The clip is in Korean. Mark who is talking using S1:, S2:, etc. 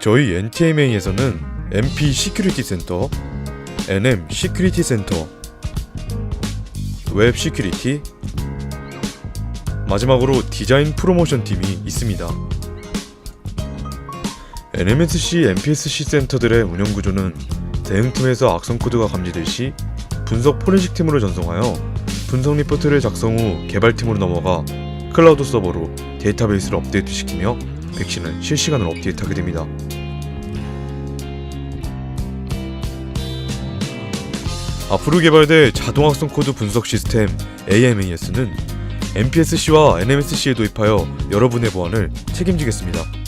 S1: 저희 NTMA에서는 MP 시큐리티 센터, NM 시큐리티 센터, 웹 시큐리티, 마지막으로 디자인 프로모션 팀이 있습니다. NMSC, MPSC 센터들의 운영 구조는 대응팀에서 악성 코드가 감지될 시 분석 포렌식 팀으로 전송하여 분석 리포트를 작성 후 개발팀으로 넘어가 클라우드 서버로 데이터베이스를 업데이트시키며 백신은 실시간으로 업데이트하게 됩니다. 앞으로 개발될 자동학성 코드 분석 시스템 AMAS는 MPSC와 NMSC에 도입하여 여러분의 보안을 책임지겠습니다.